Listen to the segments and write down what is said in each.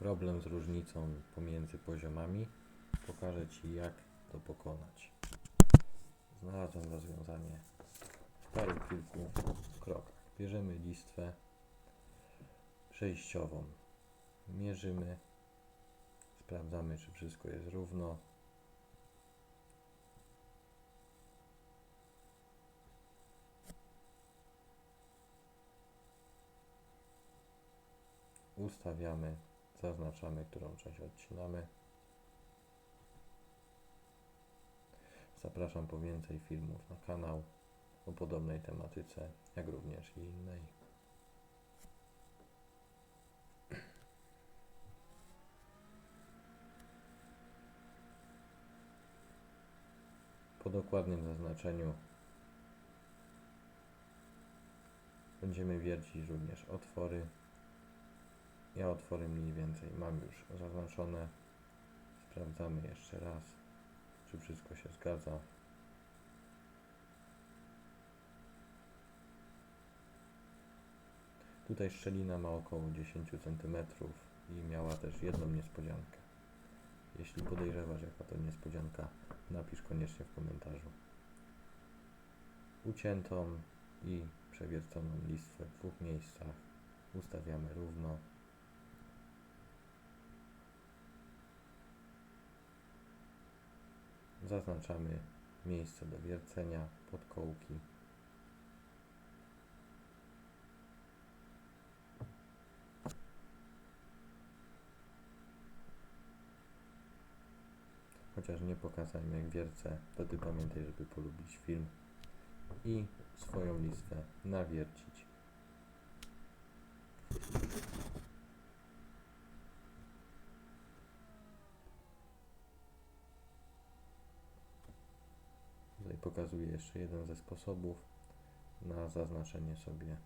problem z różnicą pomiędzy poziomami. Pokażę Ci, jak to pokonać. Znalazłem rozwiązanie w paru kilku krokach. Bierzemy listwę przejściową. Mierzymy. Sprawdzamy, czy wszystko jest równo. Ustawiamy, zaznaczamy, którą część odcinamy. Zapraszam po więcej filmów na kanał o podobnej tematyce, jak również i innej. Po dokładnym zaznaczeniu będziemy wiercić również otwory. Ja otwory mniej więcej mam już zaznaczone. Sprawdzamy jeszcze raz, czy wszystko się zgadza. Tutaj szczelina ma około 10 cm i miała też jedną niespodziankę. Jeśli podejrzewasz jaka to niespodzianka, napisz koniecznie w komentarzu. Uciętą i przewierconą listwę w dwóch miejscach ustawiamy równo. Zaznaczamy miejsce do wiercenia pod kołki. Chociaż nie pokazałem jak wiercę, to ty pamiętaj, żeby polubić film i swoją listwę nawiercić. Tutaj pokazuję jeszcze jeden ze sposobów na zaznaczenie sobie,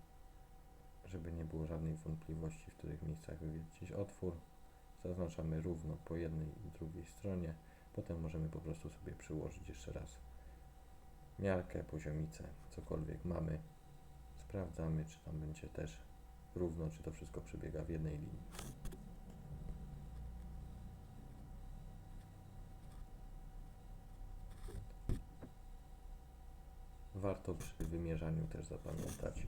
żeby nie było żadnej wątpliwości, w których miejscach wywiercić otwór. Zaznaczamy równo po jednej i drugiej stronie. Potem możemy po prostu sobie przyłożyć jeszcze raz miarkę, poziomicę, cokolwiek mamy. Sprawdzamy, czy tam będzie też równo, czy to wszystko przebiega w jednej linii. Warto przy wymierzaniu też zapamiętać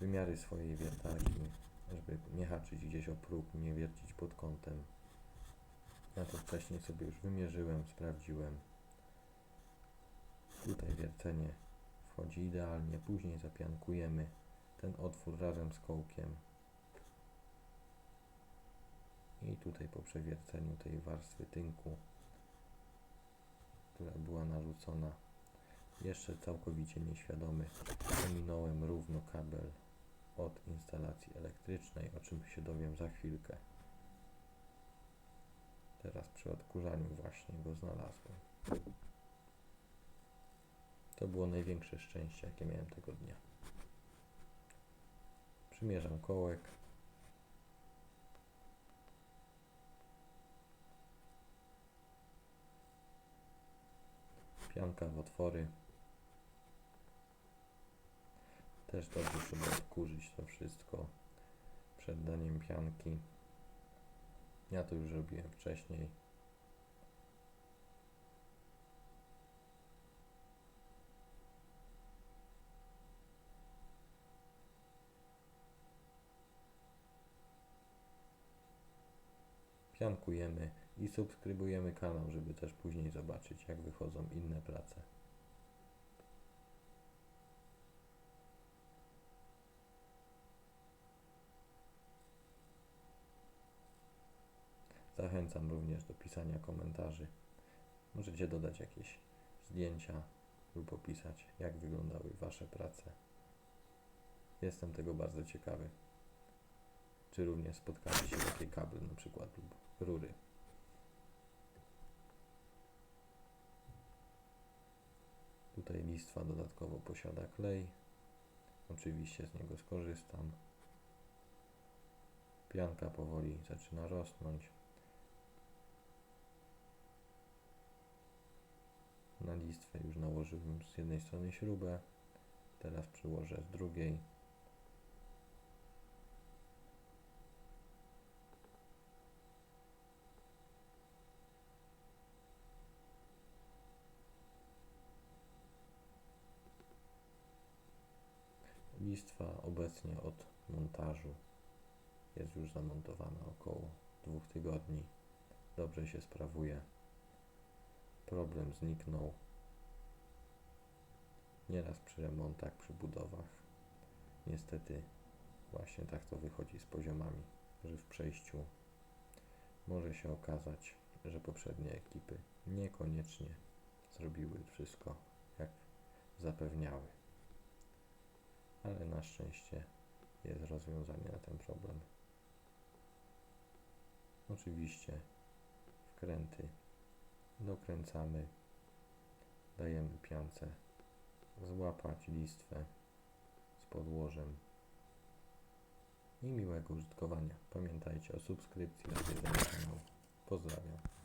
wymiary swojej wiertarki, żeby nie haczyć gdzieś o próg, nie wiercić pod kątem. Ja to wcześniej sobie już wymierzyłem, sprawdziłem. Tutaj wiercenie wchodzi idealnie. Później zapiankujemy ten otwór razem z kołkiem. I tutaj po przewierceniu tej warstwy tynku, która była narzucona, jeszcze całkowicie nieświadomy, ominąłem równo kabel od instalacji elektrycznej, o czym się dowiem za chwilkę. Teraz przy odkurzaniu właśnie go znalazłem. To było największe szczęście, jakie miałem tego dnia. Przymierzam kołek. Pianka w otwory. Też dobrze sobie odkurzyć to wszystko przed daniem pianki. Ja to już robiłem wcześniej. Piankujemy i subskrybujemy kanał, żeby też później zobaczyć, jak wychodzą inne prace. Zachęcam również do pisania komentarzy. Możecie dodać jakieś zdjęcia lub opisać, jak wyglądały Wasze prace. Jestem tego bardzo ciekawy. Czy również spotkaliście takie kable na przykład lub rury. Tutaj listwa dodatkowo posiada klej. Oczywiście z niego skorzystam. Pianka powoli zaczyna rosnąć. na listwę już nałożyłem z jednej strony śrubę, teraz przyłożę z drugiej. Listwa obecnie od montażu jest już zamontowana około dwóch tygodni. Dobrze się sprawuje. Problem zniknął. Nieraz przy remontach, przy budowach. Niestety właśnie tak to wychodzi z poziomami, że w przejściu może się okazać, że poprzednie ekipy niekoniecznie zrobiły wszystko jak zapewniały. Ale na szczęście jest rozwiązanie na ten problem. Oczywiście wkręty dokręcamy, dajemy piance złapać listwę z podłożem i miłego użytkowania. Pamiętajcie o subskrypcji, odwiedzeniu kanału. Pozdrawiam.